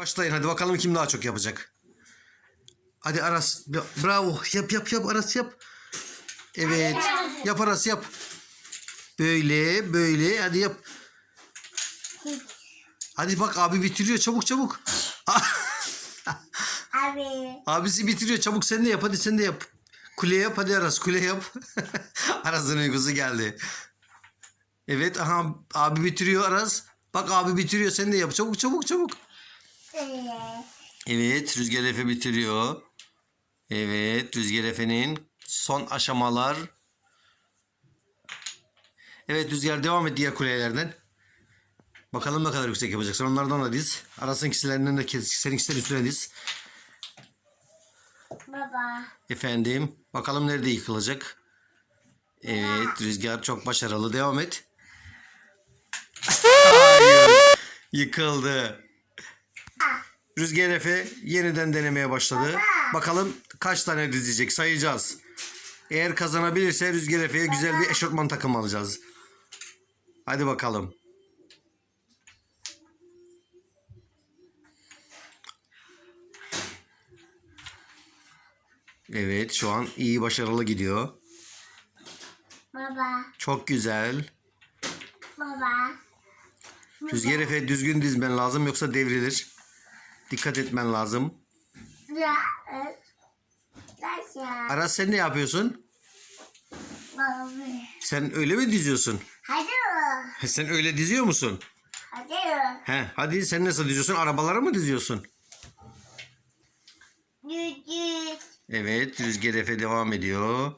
Başlayın hadi bakalım kim daha çok yapacak. Hadi Aras bravo yap yap yap Aras yap. Evet yap Aras yap. Böyle böyle hadi yap. Hadi bak abi bitiriyor çabuk çabuk. Abi. Abisi bitiriyor çabuk sen de yap hadi sen de yap. Kule yap hadi Aras kule yap. Aras'ın uykusu geldi. Evet aha abi bitiriyor Aras. Bak abi bitiriyor sen de yap çabuk çabuk çabuk. Evet Rüzgar Efe bitiriyor. Evet Rüzgar Efe'nin son aşamalar. Evet Rüzgar devam et diğer kulelerden. Bakalım ne kadar yüksek yapacaksın. Onlardan da diz. Arasın ikisinden de kes. Seninkisinin üstüne diz. Baba. Efendim. Bakalım nerede yıkılacak. Evet Rüzgar çok başarılı. Devam et. Hayır. Yıkıldı. Rüzgar Efe yeniden denemeye başladı. Bakalım kaç tane dizecek sayacağız. Eğer kazanabilirse Rüzgar Efe'ye güzel bir eşofman takım alacağız. Hadi bakalım. Evet şu an iyi başarılı gidiyor. Baba. Çok güzel. Baba. Rüzgar Efe düzgün dizmen lazım yoksa devrilir. Dikkat etmen lazım. Aras sen ne yapıyorsun? Baba. Sen öyle mi diziyorsun? Hadi. Sen öyle diziyor musun? Hadi. He, hadi sen nasıl diziyorsun? Arabaları mı diziyorsun? Düdük. Evet, Rüzgar Efe devam ediyor.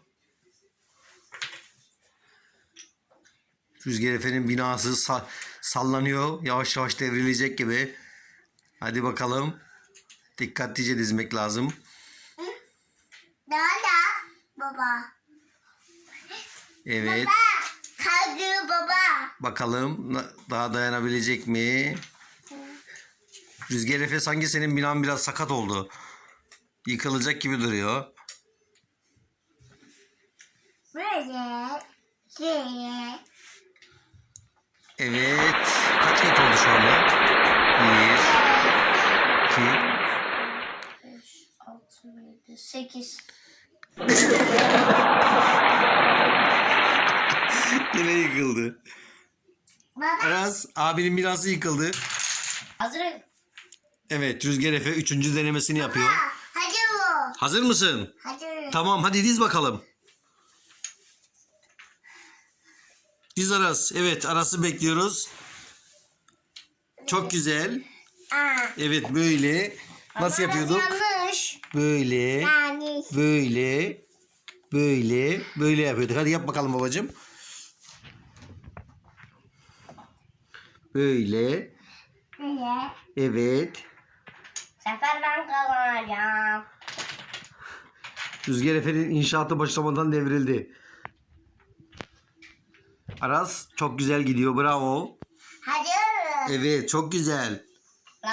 Rüzgar Efe'nin binası sa- sallanıyor. Yavaş yavaş devrilecek gibi. Hadi bakalım. Dikkatlice dizmek lazım. Daha da. Baba. Evet. Baba. Hadi baba. Bakalım daha dayanabilecek mi? Rüzgar Efe sanki senin binan biraz sakat oldu. Yıkılacak gibi duruyor. Böyle. Şey. Evet. Kaç kat oldu şu anda? Bir, iki, 5, 6, 7, 8. Yine yıkıldı. Baba. Aras abinin binası yıkıldı. Hazırım. Evet Rüzgar Efe üçüncü denemesini yapıyor. Hadi bu. Hazır mısın? Hadi. Tamam hadi diz bakalım. Diz Aras. Evet Aras'ı bekliyoruz. Çok güzel. Aa. Evet böyle. Nasıl yapıyorduk? Böyle. Yani. Böyle. Böyle. Böyle yapıyorduk. Hadi yap bakalım babacığım. Böyle. Böyle. Evet. Sefer ben kazanacağım. Rüzgar Efe'nin inşaatı başlamadan devrildi. Aras çok güzel gidiyor. Bravo. Hadi. Evet çok güzel.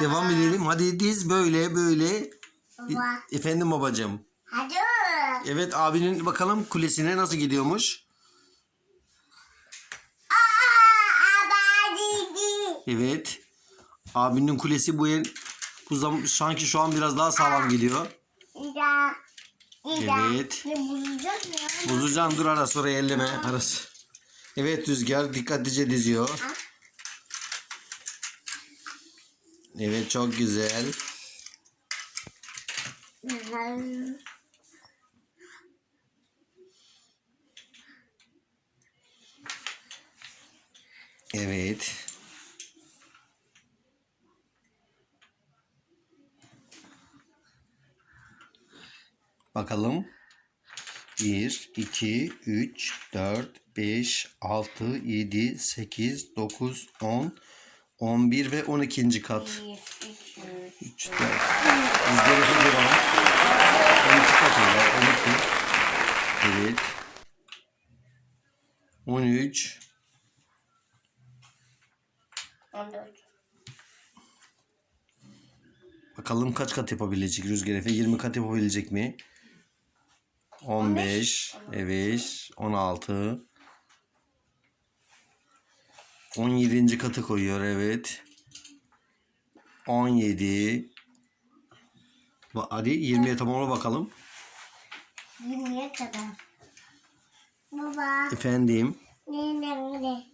Devam edelim. Hadi diz böyle böyle. Baba. Efendim babacığım. Hadi. Evet abinin bakalım kulesine nasıl gidiyormuş. Evet. Abinin kulesi bu el bu zam sanki şu an biraz daha sağlam. İda. Evet. Bozacağım dur Aras orayı elleme Aras. Evet Rüzgar dikkatlice diziyor. Evet çok güzel. Evet. Bakalım. 1, 2, 3, 4, 5, 6, 7, 8, 9, 10, 11 ve 12. kat. 1, 2, 3, 4. Rüzgar Efe devam. 12 kat oldu. 12. Evet. 13. 14. Bakalım kaç kat yapabilecek Rüzgar Efe? 20 kat yapabilecek mi? 15. Evet. 16. 17. katı koyuyor evet. 17. Ba- Hadi 20'ye tamamla bakalım. 20'ye kadar. Baba. Efendim. Ne ne ne.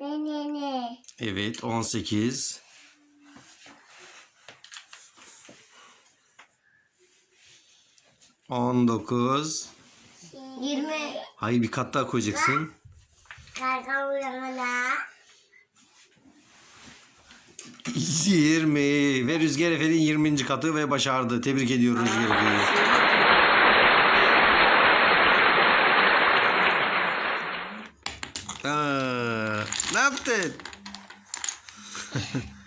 Ne ne ne. Evet 18. On dokuz. 20. Hayır bir kat daha koyacaksın. Karga uyanana. 20 ve Rüzgar Efe'nin 20. katı ve başardı. Tebrik ediyorum Rüzgar Efe'yi. Ne yaptın?